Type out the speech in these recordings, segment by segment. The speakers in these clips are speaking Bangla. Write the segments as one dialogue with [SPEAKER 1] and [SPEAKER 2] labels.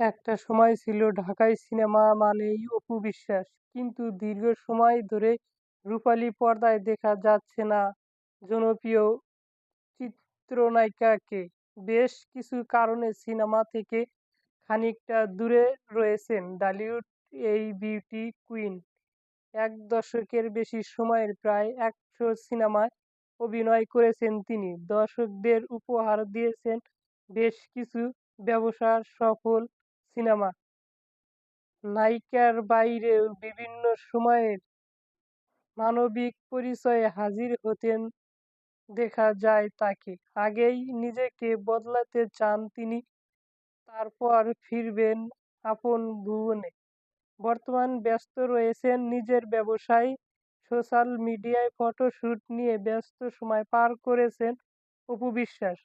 [SPEAKER 1] একটা সময় ছিল ঢাকাই সিনেমা মানেই অপু বিশ্বাস কিন্তু দীর্ঘ সময় ধরে রূপালী পর্দায় দেখা যাচ্ছে না জনপ্রিয় চিত্রনায়িকাকে। বেশ কিছু কারণে সিনেমা থেকে খানিকটা দূরে রয়েছেন ডালিউড, এই বিউটি কুইন। এক দশকের বেশি সময়ের প্রায় একশো সিনেমায় অভিনয় করেছেন তিনি। দর্শকদের উপহার দিয়েছেন বেশ কিছু ব্যবসার সফল সিনেমা। নায়িকার বাইরেও বিভিন্ন সময়ের মানবিক পরিচয়ে হাজির হতেন দেখা যায় তাকে। আগেই নিজেকে বদলাতে চান তিনি, তারপর ফিরবেন আপন ভুবনে। বর্তমান ব্যস্ত রয়েছেন নিজের ব্যবসায়, সোশ্যাল মিডিয়ায় ফটোশ্যুট নিয়ে ব্যস্ত সময় পার করেছেন অপু বিশ্বাস।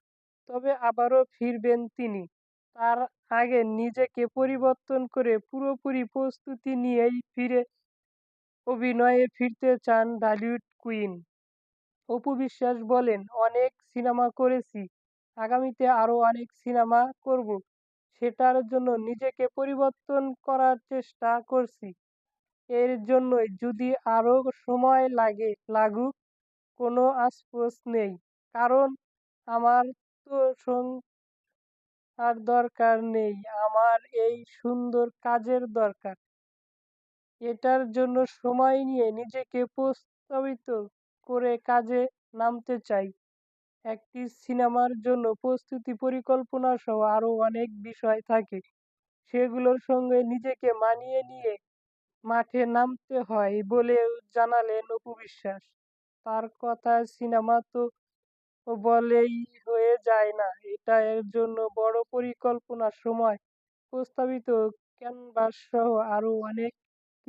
[SPEAKER 1] তবে আবারও ফিরবেন তিনি। তার আগে নিজেকে পরিবর্তন করে পুরোপুরি প্রস্তুতি নিয়েই ফিরে, অভিনয়ে ফিরতে চান ঢালিউড কুইন। অপু বিশ্বাস বলেন, অনেক সিনেমা করেছি, আগামীতে আরও অনেক সিনেমা করব। সেটার জন্য নিজেকে পরিবর্তন করার চেষ্টা করছি। এর জন্যই যদি আরও সময় লাগে, লাগুক, কোনো আফসোস নেই। কারণ আমার তো আর দরকার নেই। আমার এই সুন্দর কাজের দরকার। এটার জন্য সময় নিয়ে নিজেকে প্রস্তাবিত করে কাজে নামতে চাই। একটি সিনেমার জন্য প্রস্তুতি পরিকল্পনা সহ আরও অনেক বিষয় থাকে। সেগুলোর সঙ্গে নিজেকে মানিয়ে নিয়ে মাঠে নামতে হয় বলে জানালেন অপু বিশ্বাস। তার কথা সিনেমা তো বলেই হয়ে যায় না। এটা এর জন্য বড় পরিকল্পনা সময় প্রস্তাবিত ক্যানভাস সহ আরও অনেক